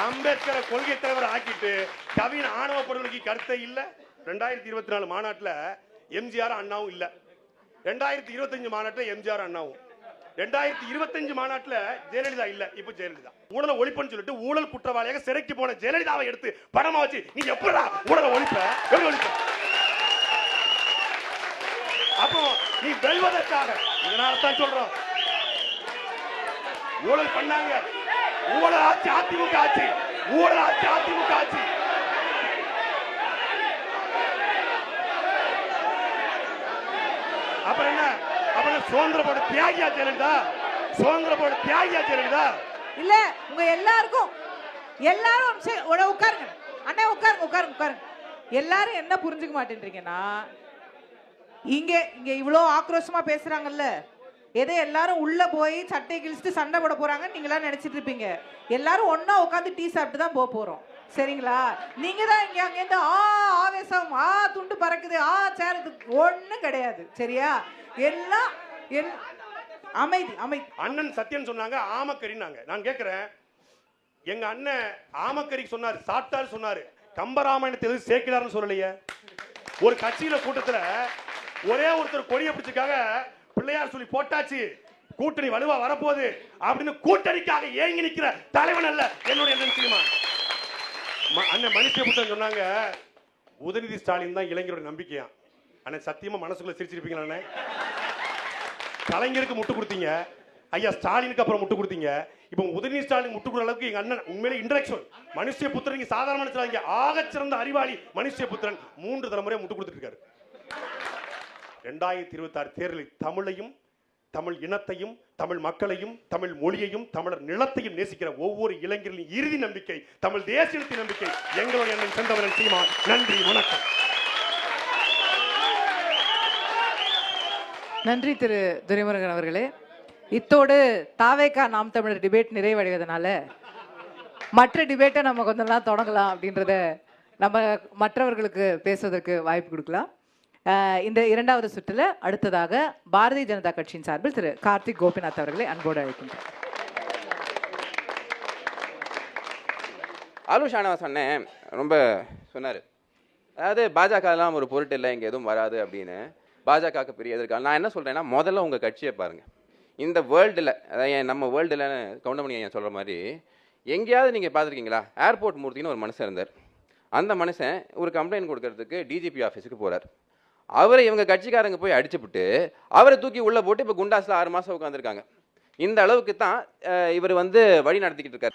அம்பேத்கரை கொள்கை தலைவர் ஆக்கிட்டு கவின் ஆணவ படுகொலைக்கு கருத்தை இல்ல. ரெண்டாயிரத்தி இருபத்தி நாலு மாநாட்டுல எம்ஜிஆர் அண்ணாவும் இல்ல. ரெண்டாயிரத்தி இருபத்தஞ்சு மாநாட்டுல எம்ஜிஆர் அண்ணாவும். ரெண்டாயிரத்தி இருபத்தஞ்சு மாநாட்டுல ஜெயலலிதா இல்ல. இப்போ ஜெயலலிதா. ஊழலை ஒழிப்புன்னு சொல்லிட்டு ஊழல் குற்றவாளியாக சிறைக்கு போன ஜெயலலிதாவை எடுத்து படமா வச்சு நீ எப்படா ஊழலை ஒழிப்ப? எப்படி ஒழிப்ப? அப்போ நீ வெல்வதற்காக இதனால தான் சொல்றோம். ஊழல் பண்ணாங்க. ஊழல் ஆட்சி அதிமுக ஆட்சி. ஊழல் ஆட்சி அதிமுக ஆட்சி. அப்புறம் என்ன? அப்புறம் சுதந்திர போட தியாகியா ஜெயலலிதா? சுதந்திர போட தியாகியா ஜெயலலிதா? இல்ல உங்க எல்லாருக்கும் எல்லாரும் சரி, உட்காருங்க. அண்ணா உட்காருங்க உட்காருங்க உட்காருங்க. எல்லாரும் என்ன புரிஞ்சுக்க மாட்டேன்றீங்கன்னா இங்க இங்க இவ்வளோ ஆக்ரோஷமா பேசுறாங்கல்ல எதோ எல்லாரும் உள்ள போய் சட்டை கிழிச்சிட்டு சண்டை போட போகிறாங்கன்னு நீங்களாம் நினைச்சிட்டு இருப்பீங்க. எல்லாரும் ஒண்ணா உட்காந்து டீ சாப்பிட்டு தான் போக போறோம். சரிங்களா? நீங்க தான் இங்க அங்கேருந்து ஆ ஆவேசம் ஆ துண்டு பறக்குது ஆ சேர் ஒன்றும் ஒண்ணும் கிடையாது. சரியா? எல்லாம் எல் அமைதி அமைதி. அண்ணன் சத்யன் சொன்னாங்க ஆமக்கறினாங்க நான் கேட்குறேன் எங்க அண்ணன் ஆமக்கறிக்கு சொன்னாரு சாப்பிட்டாரு சொன்னாரு. கம்பராமாயணத்தை எதுவும் சேர்க்கிறாருன்னு சொல்லலையே. ஒரு கட்சியில கூட்டத்துல ஒரே ஒருத்தர் கொடியை பிடிச்சிக்காக பிள்ளையார் சொல்லி போட்டாச்சு. கூட்டணி வலுவா வரப்போகுது. அப்படின்னு கூட்டணிக்காக ஏங்கி நிற்கிற தலைவன் அல்ல என்னுடைய எண்ணம் அண்ணன் ம- அண்ணன் சொன்னாங்க உதயநிதி ஸ்டாலின் தான் இளைஞரோட நம்பிக்கையா? அண்ணன் சத்தியமா மனசுக்குள்ள சிரிச்சிருப்பீங்களா அண்ணன் கலைஞருக்கு முட்டு கொடுத்தீங்க. ஐயா ஸ்டாலினுக்கு அப்புறம் முட்டு கொடுத்தீங்க. இப்போ உதயநிதி ஸ்டாலின் முட்டு கொடுக்குற அளவுக்கு எங்க அண்ணன் உண்மையிலே இன்டலெக்சுவல். மனுஷ புத்திரன் சாதாரண மனுஷன் ஆகச் சிறந்த அறிவாளி மனுஷ புத்திரன் மூன்று தலைமுறை முட்டு கொடுத்துட்டு இருக்காரு. ரெண்டாயிரத்தி இருபத்தி ஆறு தேர்தலில் தமிழையும் தமிழ் இனத்தையும் தமிழ் மக்களையும் தமிழ் மொழியையும் தமிழர் நிலத்தையும் நேசிக்கிற ஒவ்வொரு இளைஞர்களின் இறுதி நம்பிக்கை தமிழ் தேசியத்தின் நம்பிக்கை எங்களுடைய எண்ணம் செந்தவரன் சீமா நன்றி வணக்கம். நன்றி திரு துரைமுருகன் அவர்களே. இத்தோடு தாவேக்கா நாம் தமிழர் டிபேட் நிறைவடைவதனால மற்ற டிபேட்டை நம்ம கொஞ்ச நாள் தொடங்கலாம் அப்படின்றத நம்ம மற்றவர்களுக்கு பேசுவதற்கு வாய்ப்பு கொடுக்கலாம். இந்த இரண்டாவது சுற்றில் அடுத்ததாக பாரதிய ஜனதா கட்சியின் சார்பில் திரு கார்த்திக் கோபிநாத் அவர்களை அன்போடு அழைக்கின்றார் ஆலு ஷானவா சொன்னேன் ரொம்ப சொன்னார். அதாவது பாஜகலாம் ஒரு பொருட்டு இல்லை இங்கே எதுவும் வராது அப்படின்னு பாஜகவுக்கு பெரிய எதிர்காலம். நான் என்ன சொல்கிறேன்னா முதல்ல உங்கள் கட்சியை பாருங்கள் இந்த வேர்ல்டில் அதாவது ஏன் நம்ம வேர்ல்டில் கவுண்டமணி ஐயா சொல்கிற மாதிரி எங்கேயாவது நீங்கள் பார்த்துருக்கீங்களா? ஏர்போர்ட் மூர்த்தின்னு ஒரு மனுஷன் இருந்தார். அந்த மனுஷன் ஒரு கம்ப்ளைண்ட் கொடுக்கறதுக்கு டிஜிபி ஆஃபீஸுக்கு போகிறார் அவரை இவங்க கட்சிக்காரங்க போய் அடிச்சுப்புட்டு அவரை தூக்கி உள்ளே போட்டு இப்போ குண்டாஸில் ஆறு மாதம் உட்காந்துருக்காங்க இந்த அளவுக்கு தான் இவர் வந்து வழி நடத்திக்கிட்டு இருக்காரு.